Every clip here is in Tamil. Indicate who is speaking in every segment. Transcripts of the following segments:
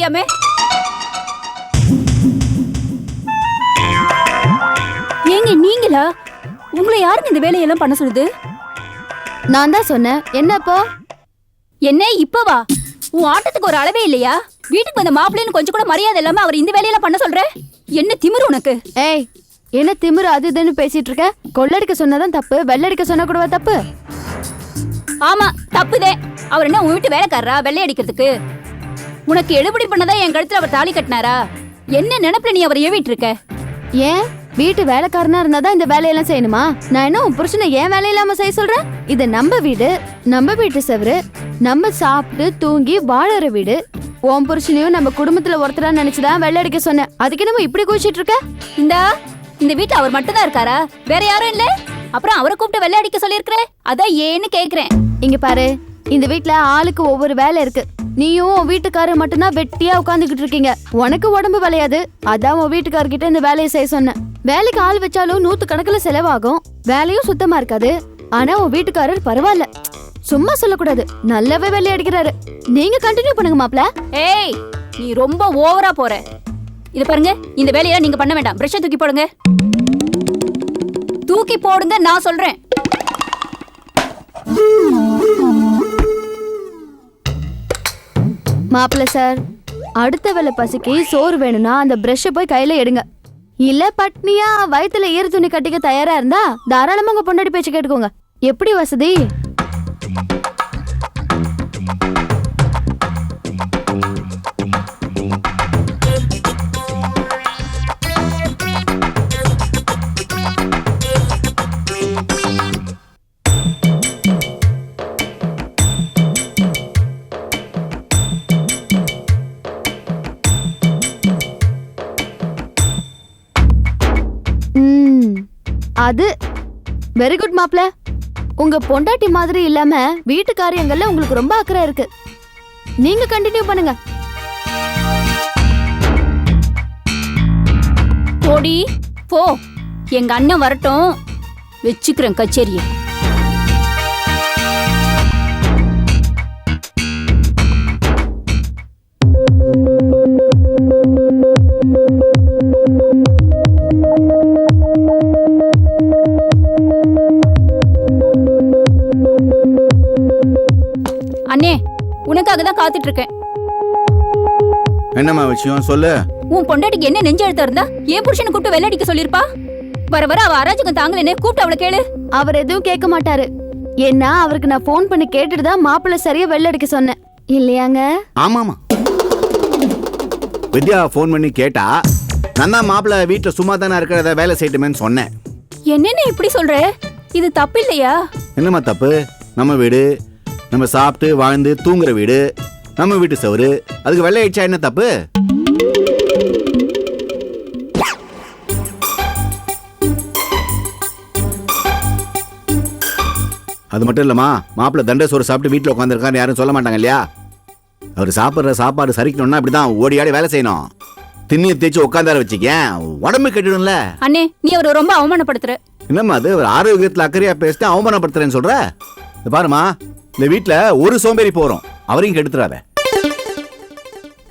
Speaker 1: தெரியாம? ஏங்க நீங்களா? உங்களை யாருங்க இந்த வேலையெல்லாம் பண்ண சொல்லுது?
Speaker 2: நான் தான் சொன்னேன். என்ன இப்போ
Speaker 1: என்ன இப்பவா உன் ஆட்டத்துக்கு ஒரு அளவே இல்லையா? வீட்டுக்கு வந்த மாப்பிள்ளைன்னு கொஞ்சம் கூட மரியாதை இல்லாம அவர் இந்த வேலையெல்லாம் பண்ண சொல்ற? என்ன திமிரு உனக்கு?
Speaker 2: ஏய் என்ன திமிரு அது இதுன்னு பேசிட்டு இருக்க? கொள்ளடிக்க சொன்னதான் தப்பு வெள்ளடிக்க சொன்னா கூடவா தப்பு?
Speaker 1: ஆமா தப்புதே. அவர் என்ன உன் வீட்டு வேலைக்காரரா? வெள்ளை அடிக்கிறதுக்கு. உனக்கு எடுபடி பண்ணதா என் கழுத்துல அவர் தாலி கட்டினாரா? என்ன நினைப்புல நீ அவரை ஏவிட்டு இருக்க?
Speaker 2: ஏன்? வீட்டு வேலைக்காரனா இருந்தாதான் இந்த வேலையெல்லாம் செய்யணுமா? நான் என்ன உன் புருஷனை ஏன் வேலை இல்லாம செய்ய சொல்றேன்? இது நம்ம வீடு நம்ம வீட்டு செவரு. நம்ம சாப்பிட்டு தூங்கி வாழற வீடு. உன் புருஷனையும் நம்ம குடும்பத்துல ஒருத்தரா நினைச்சுதான் வெள்ளை அடிக்க சொன்னேன். அதுக்கு நம்ம இப்படி குதிச்சிட்டு இருக்க?
Speaker 1: இந்தா இந்த வீட்ல அவர் மட்டும்தான் இருக்காரா? வேற யாரும் இல்ல? அப்புறம் அவரை கூப்பிட்டு வெள்ளை அடிக்க சொல்லியிருக்கிற? அதான் ஏன்னு கேக்குறேன்.
Speaker 2: இங்க பாரு இந்த வீட்ல ஆளுக்கு ஒவ்வொரு வேலை இருக்கு. நீயும் உன் வீட்டுக்காரர் மட்டும்தான் வெட்டியா உட்காந்துக்கிட்டு இருக்கீங்க. உனக்கு உடம்பு விளையாது. அதான் உன் வீட்டுக்காரர்கிட்ட இந்த வேலையை செய்ய சொன்னேன். வேலைக்கு ஆள் வச்சாலும் நூத்து கணக்குல செலவாகும். வேலையும் சுத்தமா இருக்காது. ஆனா உன் வீட்டுக்காரர் பரவாயில்ல. சும்மா சொல்லக்கூடாது. நல்லாவே வேலை அடிக்கிறாரு. நீங்க கண்டினியூ பண்ணுங்க மாப்ள
Speaker 1: ஏய் நீ ரொம்ப ஓவரா போற. இது பாருங்க இந்த வேலையெல்லாம் நீங்க பண்ண வேண்டாம். பிரஷ தூக்கி போடுங்க. தூக்கி போடுங்க நான் சொல்றேன்.
Speaker 2: மாப்பிள்ள சார் அடுத்த வேலை பசிக்கு சோறு வேணும்னா அந்த பிரஷ்ஷை போய் கையில எடுங்க. இல்ல பட்னியா வயித்துல ஈர துணி கட்டிக்க தயாரா இருந்தா தாராளமா உங்க பொண்டாடி பேச்சு கேட்டுக்கோங்க. எப்படி வசதி? அது வெரி குட் மாப்ள. உங்க பொண்டாட்டி மாதிரி இல்லாம வீட்டு காரியங்கள்ல உங்களுக்கு ரொம்ப அக்கறை இருக்கு. நீங்க கண்டினியூ பண்ணுங்க.
Speaker 1: போடி போ. எங்க அண்ணன் வரட்டும். வச்சுக்கிறேன் கச்சேரியை. உனக்காக தான் காத்துட்டு இருக்கேன்
Speaker 3: என்னம்மா விஷயம்? சொல்லு.
Speaker 1: உன் பொண்டாட்டிக்கு என்ன நெஞ்ச எழுத்த இருந்தா ஏன் புருஷனை கூப்பிட்டு வெள்ளடிக்க சொல்லிருப்பா? வர வர அவ அராஜகம் தாங்கலனே கூப்பிட்டு அவளை கேளு.
Speaker 2: அவர் எதுவும் கேட்க மாட்டாரு. ஏன்னா அவருக்கு நான் ஃபோன் பண்ணி கேட்டுட்டு தான் மாப்பிள்ளை சரியா வெள்ள அடிக்க சொன்னேன். இல்லையாங்க?
Speaker 3: ஆமாமா வித்யா ஃபோன் பண்ணி கேட்டா நான் தான் மாப்பிள்ள வீட்டில் சும்மா தானே இருக்கிறத வேலை செய்யட்டுமேன்னு சொன்னேன்.
Speaker 1: என்னென்ன இப்படி சொல்ற? இது தப்பு இல்லையா?
Speaker 3: என்னம்மா தப்பு? நம்ம வீடு நம்ம சாப்பிட்டு வாழ்ந்து தூங்குற வீடு நம்ம வீட்டு சவறு அதுக்கு வெள்ளை ஆயிடுச்சா என்ன தப்பு? அது மட்டும் இல்லம்மா மாப்பிள்ள தண்டை சோறு சாப்பிட்டு வீட்டில் உட்காந்துருக்கான்னு யாரும் சொல்ல மாட்டாங்க இல்லையா? அவர் சாப்பிட்ற சாப்பாடு சரிக்கணும்னா அப்படிதான் ஓடி ஆடி வேலை செய்யணும். திண்ணியை தேய்ச்சி உட்காந்தார வச்சுக்கேன் உடம்பு கெட்டுடும்ல.
Speaker 1: அண்ணே நீ அவரை ரொம்ப அவமானப்படுத்துற.
Speaker 3: என்னம்மா அது ஒரு ஆரோக்கியத்தில் அக்கறையா பேசிட்டு அவமானப்படுத்துறேன்னு சொல்ற? இந்த பாருமா இந்த வீட்டில் ஒரு சோம்பேறி போறோம். அவரையும் கெடுத்துறாத.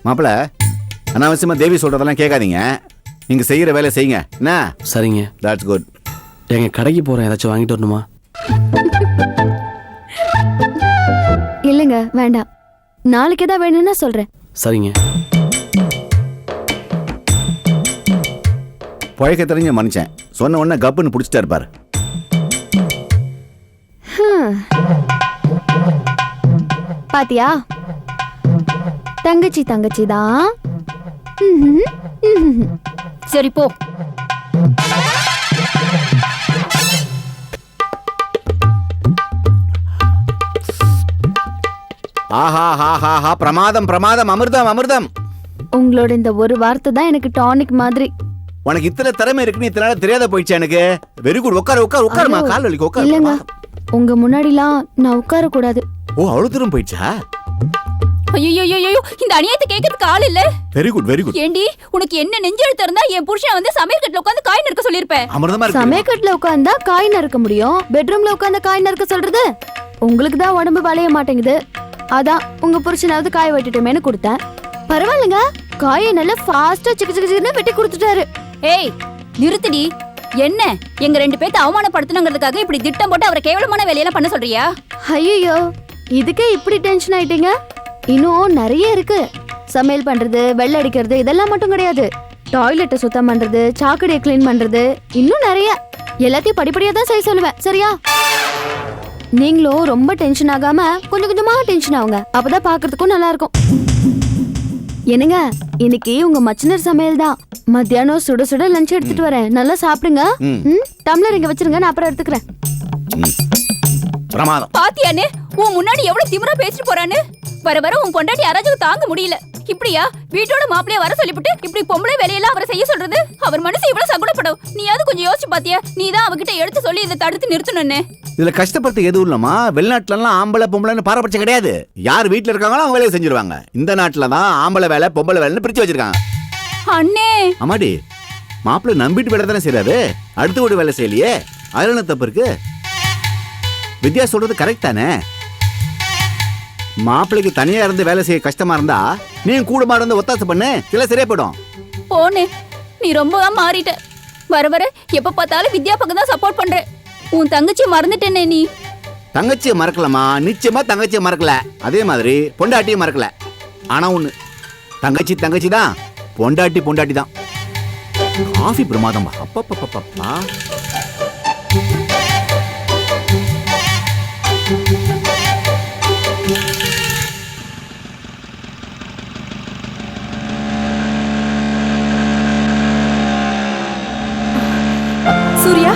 Speaker 3: மாப்பிள அனாவசியமா தேவி சொல்றதெல்லாம் கேட்காதீங்க. நீங்க செய்யற வேலை செய்யுங்க. என்ன?
Speaker 4: சரிங்க.
Speaker 3: தட்ஸ் குட்
Speaker 4: எங்க கடைக்கு போறேன். ஏதாச்சும் வாங்கிட்டு வரணுமா?
Speaker 2: இல்லைங்க வேண்டாம். நாளைக்கு ஏதாவது வேணும்னா சொல்றேன்.
Speaker 4: சரிங்க.
Speaker 3: பழக்க தெரிஞ்ச மனுஷன். சொன்ன உடனே கப்புன்னு பிடிச்சிட்டா இருப்பாரு.
Speaker 2: பாத்தியா? தங்கச்சி தங்கச்சி தான்.
Speaker 1: சரி போ.
Speaker 3: ஆஹா ஹா பிரமாதம் பிரமாதம் அமிர்தம் அமிர்தம்.
Speaker 2: உங்களோட இந்த ஒரு வார்த்தை தான் எனக்கு டானிக் மாதிரி.
Speaker 3: உனக்கு இத்தனை திறமை இருக்குன்னு இத்தனை தெரியாத போயிடுச்சு எனக்கு. வெரி குட் உட்காரு உட்காரு உட்காருமா? கால் வலிக்கு உட்காரு
Speaker 2: உங்க முன்னாடிலாம் நான் உட்கார கூடாது
Speaker 3: ஓ அவ்வளவு தூரம் போயிடுச்சா?
Speaker 1: ஐயோ ஐயோ இந்த அநியாயத்தை கேட்கறதுக்கு ஆள் இல்ல.
Speaker 3: வெரி குட் வெரி குட்
Speaker 1: ஏண்டி உனக்கு என்ன நெஞ்செழுத்து இருந்தா என் புருஷன் வந்து சமையல் கட்டுல உட்காந்து காய் நறுக்க சொல்லிருப்பேன்
Speaker 3: அமிர்தமா இருக்கு.
Speaker 2: சமயக்கட்டுல உட்காந்தா காய் நறுக்க முடியும்? பெட்ரூம்ல உட்காந்தா காய் நறுக்க சொல்றது? உங்களுக்கு தான் உடம்பு வளைய மாட்டேங்குது. அதான் உங்க புருஷனாவது காய வெட்டிட்டோமேனு கொடுத்தேன். பரவாயில்லைங்க காயை நல்லா ஃபாஸ்டா சிக்கு சிக்கு சிக்குன்னு வெட்டி கொடுத்துட்டாரு.
Speaker 1: ஏய் நிறுத்துடி. என்ன? எங்க ரெண்டு பேர்த்த அவமானப்படுத்தணுங்கிறதுக்காக இப்படி திட்டம் போட்டு அவரை கேவலமான வேலையெல்லாம் பண்ண சொல்றியா?
Speaker 2: ஐயோ இதுக்கே இப்படி டென்ஷன் ஆயிட்டீங்க? இன்னும் நிறைய இருக்கு. சமையல் பண்றது வெள்ளை அடிக்கிறது இதெல்லாம் மட்டும் கிடையாது. டாய்லெட்டை சுத்தம் பண்றது சாக்கடையை க்ளீன் பண்றது இன்னும் நிறைய. எல்லாத்தையும் படிப்படியா தான் செய்ய சொல்லுவேன் சரியா? நீங்களும் ரொம்ப டென்ஷன் ஆகாம கொஞ்சம் கொஞ்சமா டென்ஷன் ஆகுங்க. அப்பதான் பாக்குறதுக்கும் நல்லா இருக்கும். என்னங்க இன்னைக்கு உங்க மச்சினர் சமையல் தான் மத்தியானம் சுட சுட லஞ்ச் எடுத்துட்டு வரேன். நல்லா சாப்பிடுங்க. டம்ளர் இங்க வச்சிருங்க நான் அப்புறம் எடுத்துக்கிறேன்.
Speaker 3: பிரமாதம்.
Speaker 1: பாத்தியானே உன் முன்னாடி எவ்வளவு திமிரா பேசிட்டு போறான்னு? வர வர உன் பொண்டாட்டி யாராச்சும் தாங்க முடியல. இப்படியா? வீட்டோட மாப்பிளைய வர சொல்லிவிட்டு இப்படி பொம்பளை வேலையெல்லாம் அவரை செய்ய சொல்றது? அவர் மனசு இவ்வளவு சகுனப்படும் நீயாவது கொஞ்சம் யோசிச்சு பாத்தியா? நீ தான் அவகிட்ட எடுத்து சொல்லி இதை தடுத்து நிறுத்தணும்னு.
Speaker 3: இதுல கஷ்டப்படுறது எதுவும் இல்லம்மா. வெளிநாட்டுல எல்லாம் ஆம்பளை பொம்பளைன்னு பாரபட்சம் கிடையாது. யார் வீட்டுல இருக்காங்களோ அவங்க வேலையை செஞ்சிருவாங்க. இந்த நாட்டுல தான் ஆம்பளை வேலை பொம்பளை வேலைன்னு பிரிச்சு வச்சிருக்காங்க.
Speaker 1: அண்ணே!
Speaker 3: அம்மாடி மாப்பிள்ளை நம்பிட்டு வேலை தானே செய்யறாரு அடுத்த வீடு வேலை செய்யலையே. அதுல என்ன தப்பு இருக்கு? வித்யா சொல்றது கரெக்ட் தானே? மாப்பிள்ளைக்கு தனியா இருந்து வேலை செய்ய கஷ்டமா இருந்தா நீ கூடமா இருந்து ஒத்தாசை பண்ணு. சில சரியா போயிடும்.
Speaker 1: போனே நீ ரொம்பவா மாறிட்ட. வர வர எப்ப பார்த்தாலும் வித்யா பக்கம் தான் சப்போர்ட் பண்ற உன் தங்கச்சி மறந்துட்டேனே நீ.
Speaker 3: தங்கச்சியை மறக்கலமா நிச்சயமா தங்கச்சியை மறக்கல. அதே மாதிரி பொண்டாட்டியும் மறக்கல. ஆனா ஒண்ணு தங்கச்சி தங்கச்சி தான். பொண்டாட்டி பொண்டாட்டி தான். காஃபி பிரமாதம். அப்பப்பப்பப்பா
Speaker 1: சூர்யா?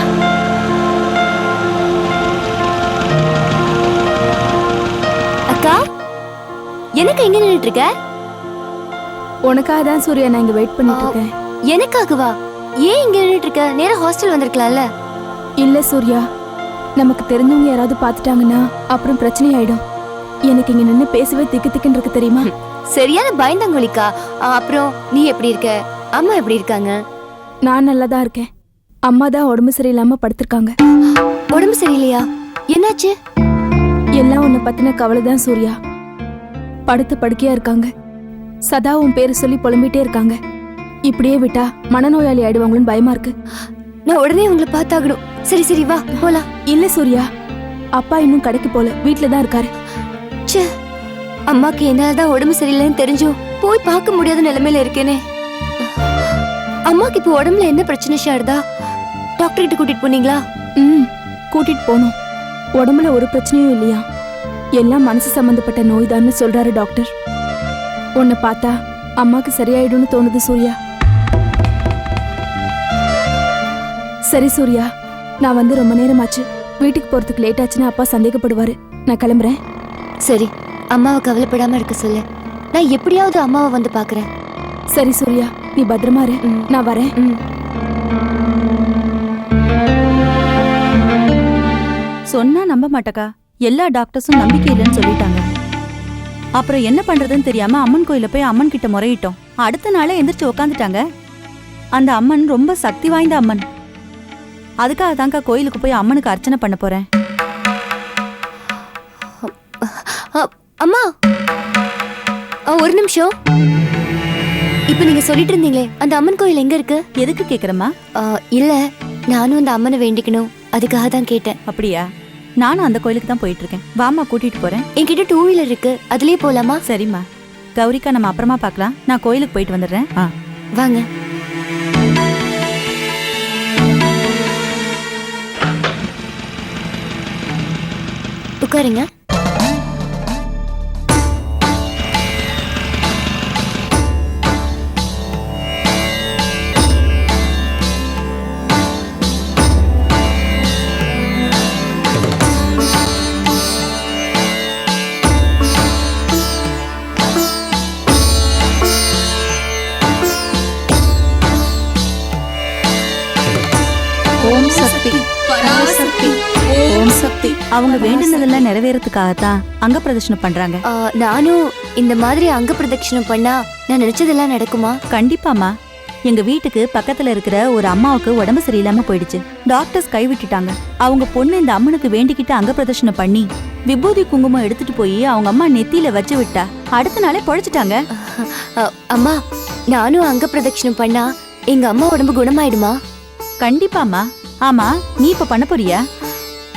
Speaker 2: அக்கா எனக்கு எங்க நின்னுட்டு இருக்க
Speaker 5: உனக்காக தான் சூர்யா நான் இங்க வெயிட் பண்ணிட்டு இருக்கேன்
Speaker 2: எனக்காகவா? ஏன் இங்க நின்னுட்டு இருக்க நேரா ஹாஸ்டல் வந்திருக்கலாம்ல.
Speaker 5: இல்ல சூர்யா நமக்கு தெரிஞ்சவங்க யாராவது பார்த்துட்டாங்கன்னா அப்புறம் பிரச்சனை ஆயிடும் எனக்கு இங்க நின்னு பேசவே திக்கு திக்குன்னு இருக்கு தெரியுமா?
Speaker 2: சரியான பயந்தாங்கோலிக்கா அப்புறம் நீ எப்படி இருக்க? அம்மா எப்படி இருக்காங்க?
Speaker 5: நான் நல்லா தான் இருக்கேன். அம்மா தான் உடம்பு சரியில்லாம படுத்திருக்காங்க.
Speaker 2: உடம்பு சரியில்லையா? என்னாச்சு?
Speaker 5: எல்லாம் உன்னை பத்தின கவலை தான் சூர்யா. படுத்து படுக்கையா இருக்காங்க. சதா உன் பேரை சொல்லி புலம்பிட்டே இருக்காங்க. இப்படியே விட்டா மனநோயாளி ஆயிடுவாங்களோன்னு பயமா இருக்கு.
Speaker 2: நான் உடனே உங்களை பார்த்தாகணும். சரி சரி வா போலாம்.
Speaker 5: இல்ல சூர்யா அப்பா இன்னும் கடைக்கு போல வீட்ல தான் இருக்காரு.
Speaker 2: ச்சே அம்மாக்கு என்னாலதான் உடம்பு சரியில்லைன்னு தெரிஞ்சும் போய் பார்க்க முடியாத நிலைமையில இருக்கேனே. அம்மாக்கு இப்போ உடம்புல என்ன பிரச்சனை ஷாரதா? டாக்டர் கிட்ட கூட்டிட்டு போனீங்களா?
Speaker 5: ம் கூட்டிட்டு போனோம். உடம்புல ஒரு பிரச்சனையும் இல்லையா? எல்லாம் மனசு சம்பந்தப்பட்ட நோய்தான்னு சொல்றாரு டாக்டர். உன்னை பார்த்தா அம்மாக்கு சரியாயிடும்னு தோணுது சூர்யா. சரி சூர்யா நான் வந்து ரொம்ப நேரமாச்சு. வீட்டுக்கு போறதுக்கு லேட் ஆச்சுன்னா அப்பா சந்தேகப்படுவாரு. நான் கிளம்புறேன்.
Speaker 2: சரி அம்மாவை கவலைப்படாம இருக்க சொல்லு. நான் எப்படியாவது அம்மாவை வந்து பாக்குறேன்
Speaker 5: சரி சூர்யா நீ பத்திரமா இரு. நான் வரேன்.
Speaker 6: சொன்னா நம்ப மாட்டக்கா. எல்லா டாக்டர்ஸும் நம்பிக்கை இல்லைன்னு சொல்லிட்டாங்க. அப்புறம் என்ன பண்றதுன்னு தெரியாம அம்மன் கோயில போய் அம்மன் கிட்ட முறையிட்டோம். அடுத்த நாளே எந்திரிச்சு உக்காந்துட்டாங்க. அந்த அம்மன் ரொம்ப சக்தி வாய்ந்த அம்மன். அதுக்காக தான்க்கா கோயிலுக்கு போய் அம்மனுக்கு அர்ச்சனை பண்ண போறேன்.
Speaker 2: அம்மா! ஒரு நிமிஷம். இப்போ நீங்க சொல்லிட்டு இருந்தீங்களே அந்த அம்மன் கோயில் எங்க இருக்கு?
Speaker 6: எதுக்கு கேக்குறம்மா?
Speaker 2: அ, இல்ல நானும் அந்த அம்மனை வேண்டிக்கணும். அதுக்காக தான் கேட்டேன்.
Speaker 6: அப்படியா? நானும் அந்த கோயிலுக்கு தான் போயிட்டு இருக்கேன் வாமா கூட்டிட்டு போறேன்.
Speaker 2: என்கிட்ட டூ வீலர் இருக்கு. அதுலயே போலாமா?
Speaker 6: சரிம்மா. கௌரிக்கா நம்ம அப்புறமா பார்க்கலாம். நான் கோயிலுக்கு போயிட்டு வந்துடுறேன். ஆ.
Speaker 2: வாங்க. உட்காருங்க.
Speaker 6: அவங்க வேண்டினதெல்லாம் நிறைவேறதுக்காகத்தான் அங்க பிரதர்ஷனம் பண்றாங்க.
Speaker 2: ஆ, நானும் இந்த மாதிரி அங்க பிரதட்சணம் பண்ணா நான் நினைச்சதெல்லாம் நடக்குமா?
Speaker 6: கண்டிப்பாமா எங்க வீட்டுக்கு பக்கத்துல இருக்கிற ஒரு அம்மாவுக்கு உடம்பு சரியில்லாம போயிடுச்சு. டாக்டர்ஸ் கைவிட்டுட்டாங்க அவங்க பொண்ணு இந்த அம்மனுக்கு வேண்டிக்கிட்டு அங்க பிரதர்ஷனம் பண்ணி விபூதி குங்குமம் எடுத்துட்டு போய் அவங்க அம்மா நெத்தியில வச்சு விட்டா அடுத்த நாளே பொழைச்சிட்டாங்க.
Speaker 7: அம்மா நானும் அங்க பிரதட்சணம் பண்ணா எங்க அம்மா உடம்பு குணமாயிடுமா?
Speaker 6: கண்டிப்பாமா ஆமா நீ இப்ப பண்ண போறியா?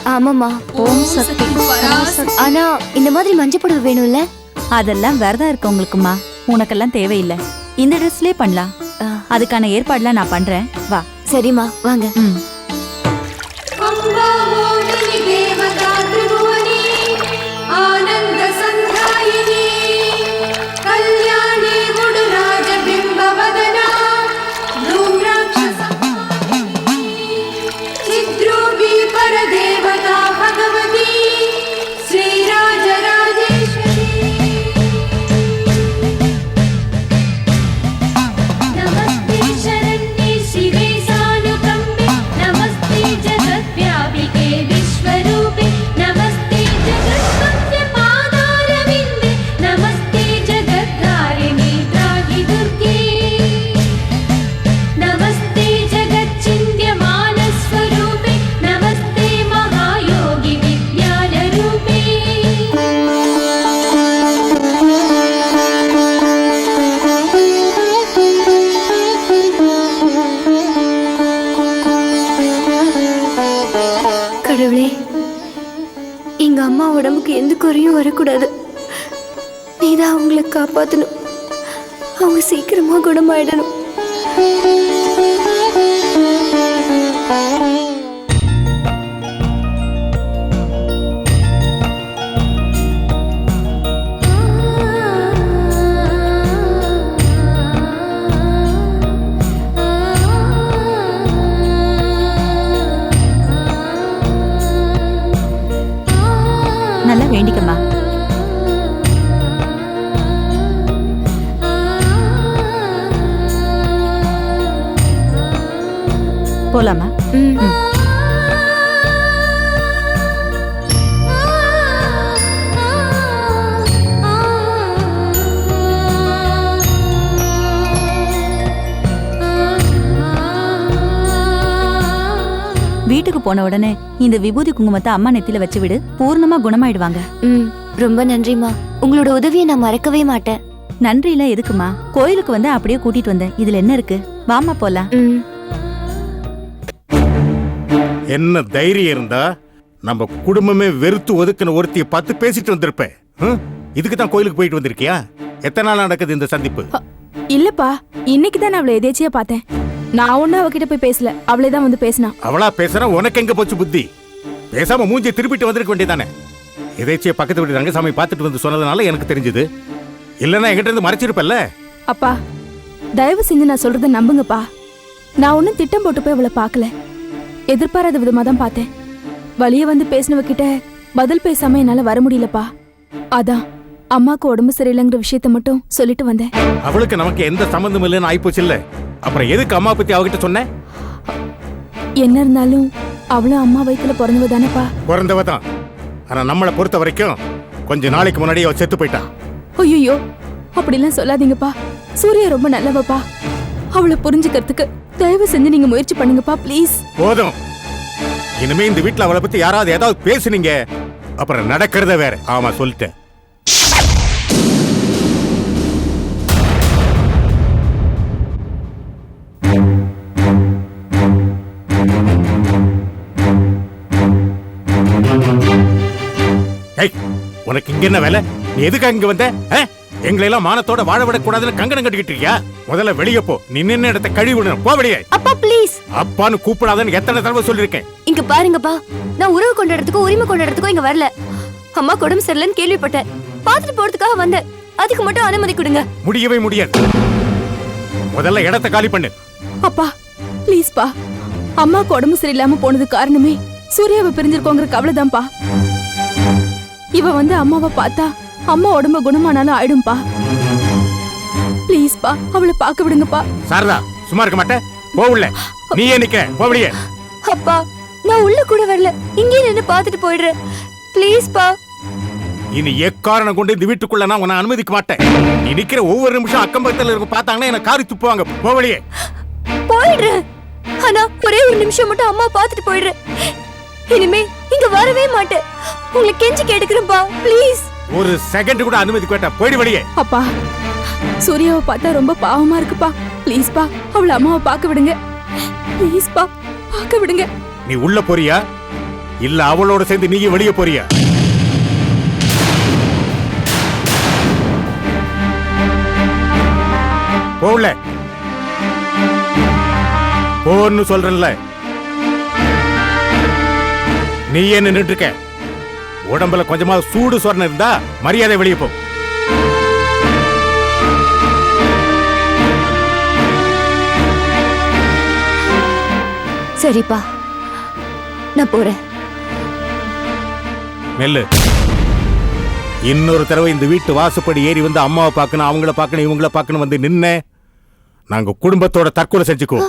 Speaker 7: ஆமாம்மா
Speaker 6: ஓம் சக்தி.
Speaker 7: ஆனா இந்த மாதிரி மஞ்சள் புடவை வேணும்ல?
Speaker 6: அதெல்லாம் விரதம் இருக்கவங்களுக்குமா உனக்கெல்லாம் தேவையில்லை. இந்த ட்ரெஸ்லயே பண்ணலாம். அதுக்கான ஏற்பாடுலாம் நான் பண்றேன். வா.
Speaker 7: சரிம்மா வாங்க.
Speaker 6: ம்.
Speaker 7: எங்க அம்மா உடம்புக்கு எந்த குறையும் வரக்கூடாது. நீதான் அவங்கள காப்பாத்தணும். அவங்க சீக்கிரமா குணமாயிடணும்.
Speaker 6: போலாமா. வீட்டுக்கு போன உடனே இந்த விபூதி குங்குமத்தை அம்மா நெத்தியில வச்சு விடு. பூர்ணமா குணமாயிடுவாங்க.
Speaker 7: ம். ரொம்ப நன்றிம்மா. உங்களோட உதவியை நான் மறக்கவே மாட்டேன்.
Speaker 6: நன்றி எல்லாம் எதுக்குமா கோயிலுக்கு வந்து அப்படியே கூட்டிட்டு வந்தேன். இதுல என்ன இருக்கு? வாமா போலாம்.
Speaker 8: என்ன தைரியம் இருந்தா நம்ம குடும்பமே வெறுத்து ஒதுக்கின ஒருத்திய பார்த்து பேசிட்டு வந்திருப்பேன்? இதுக்கு தான் கோயிலுக்கு போயிட்டு வந்திருக்கியா? எத்தனை நாள் நடக்குது இந்த சந்திப்பு?
Speaker 5: இல்லப்பா. இன்னைக்கு தான் அவளை எதேச்சியா பார்த்தேன். நான் ஒன்னும் அவகிட்ட போய் பேசல. அவளே தான் வந்து பேசினா.
Speaker 8: அவளா பேசுறா உனக்கு எங்க போச்சு புத்தி? பேசாம மூஞ்சி திருப்பிட்டு வந்திருக்க வேண்டியதானே? எதேச்சிய பக்கத்து வீட்டு ரங்கசாமி பார்த்துட்டு வந்து சொன்னதுனால எனக்கு தெரிஞ்சது. இல்லைன்னா என்கிட்ட இருந்து மறைச்சிருப்பல்ல?
Speaker 5: அப்பா தயவு செஞ்சு நான் சொல்றத நம்புங்கப்பா. நான் ஒன்னும் திட்டம் போட்டு போய் அவளை பார்க்கல. எதிர்பாராத விதமா தான் பார்த்தேன். வழிய வந்து பேசினவ கிட்ட பதில் பேசாம என்னால வர முடியலப்பா. அதான் அம்மாக்கு உடம்பு சரியில்லைங்கிற விஷயத்த மட்டும் சொல்லிட்டு வந்தேன்.
Speaker 8: அவளுக்கு நமக்கு எந்த சம்மந்தம் இல்லைன்னு ஆயிப்போச்சு இல்ல அப்புறம் எதுக்கு அம்மா பத்தி அவகிட்ட சொன்னேன்
Speaker 5: என்ன இருந்தாலும் அவளும் அம்மா வயித்துல பிறந்தவ தானேப்பா.
Speaker 8: பிறந்தவ தான். ஆனா நம்மளை பொறுத்த வரைக்கும் கொஞ்ச நாளைக்கு முன்னாடி அவ செத்து போயிட்டா.
Speaker 5: ஐயோ அப்படிலாம் சொல்லாதீங்கப்பா. சூர்யா ரொம்ப நல்லவப்பா. அவளை புரிஞ்சுக்கிறதுக்கு தயவு செஞ்சு நீங்க முயற்சி பண்ணுங்கப்பா ப்ளீஸ்.
Speaker 8: போதும். இனிமே இந்த வீட்டுல அவளை பத்தி யாராவது ஏதாவது பேசுனீங்க. அப்புறம் நடக்கிறத வேற. ஆமா சொல்லிட்டேன். உனக்கு இங்க என்ன வேலை? நீ எதுக்கு இங்க வந்த? எங்களை எல்லாம் மானத்தோட வாழ விடக்கூடாதுன்னு கங்கணம் கட்டிக்கிட்டு இருக்கியா? முதல்ல வெளியே போ. நீ நின்ன இடத்த கழுவி விடணும் போ வெளியே
Speaker 7: அப்பா ப்ளீஸ்
Speaker 8: அப்பான்னு கூப்பிடாதன்னு எத்தனை தடவை சொல்லிருக்கேன்
Speaker 7: இங்க பாருங்கப்பா. நான் உறவு கொண்டாடுறதுக்கோ உரிமை கொண்டாடுறதுக்கோ இங்க வரல. அம்மா உடம்பு சரியில்லைன்னு கேள்விப்பட்டேன். பார்த்துட்டு போறதுக்காக வந்தேன். அதுக்கு மட்டும் அனுமதி கொடுங்க.
Speaker 8: முடியவே முடியாது. முதல்ல இடத்த காலி பண்ணு.
Speaker 5: அப்பா ப்ளீஸ்ப்பா அம்மாக்கு உடம்பு சரியில்லாம போனது காரணமே சூர்யாவை பிரிஞ்சிருக்கோங்கிற கவலைதான்ப்பா. இவ வந்து அம்மாவை பார்த்தா அம்மா உடம்பு குணமானாலும் ஆயிடும்பா. ப்ளீஸ்ப்பா அவளை பார்க்க விடுங்கப்பா.
Speaker 8: சாரதா சும்மா இருக்க மாட்டே போ உள்ள. நீ ஏன் நிக்க போ வெளியே.
Speaker 7: அப்பா நான் உள்ள கூட வரல. இங்கே நின்னு பார்த்துட்டு போயிடுறேன். ப்ளீஸ்ப்பா
Speaker 8: இனி எக்காரணம் கொண்டு இந்த வீட்டுக்குள்ள நான் உன்னை அனுமதிக்க மாட்டேன். நீ நிக்கிற ஒவ்வொரு நிமிஷம் அக்கம் பக்கத்துல இருக்க பார்த்தாங்கன்னா என்ன காரி துப்புவாங்க. போ வெளியே.
Speaker 7: போயிடுறேன். ஆனா ஒரே ஒரு நிமிஷம் மட்டும் அம்மா பார்த்துட்டு போயிடுறேன். இனிமே இங்க வரவே மாட்டேன். உங்களை கெஞ்சி கேட்டுக்கிறேன்ப்பா ப்ளீஸ்
Speaker 8: ஒரு செகண்ட் கூட அனுமதி கேட்டா போயிடு வெளியே.
Speaker 5: அப்பா சூர்யாவை பார்த்தா ரொம்ப பாவமா இருக்குப்பா. ப்ளீஸ்ப்பா அவள அம்மாவை பார்க்க விடுங்க. ப்ளீஸ்ப்பா பார்க்க விடுங்க.
Speaker 8: நீ உள்ள போறியா? இல்ல அவளோட சேர்ந்து நீயும் வெளியே போறியா? போகல போன்னு சொல்றேன்ல. நீ என்ன நின்று இருக்க? உடம்புல கொஞ்சமா சூடு சொரணம் இருந்தா மரியாதை வெளியே போ.
Speaker 7: சரிப்பா. நான் போறேன்.
Speaker 8: நெல்லு இன்னொரு தடவை இந்த வீட்டு வாசப்படி ஏறி வந்து அம்மாவை பார்க்கணும் அவங்கள பார்க்கணும் இவங்கள பார்க்கணும் வந்து நின்ன. நாங்க குடும்பத்தோட தற்கொலை செஞ்சுக்கோ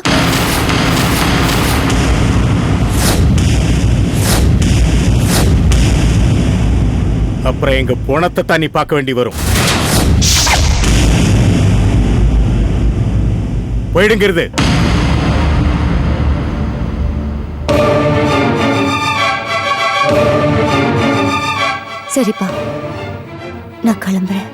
Speaker 8: அப்புறம் எங்க பணத்தை தான் நீ பார்க்க வேண்டி வரும். போயிடுங்கிறது.
Speaker 7: சரிப்பா. நான் கிளம்புறேன்.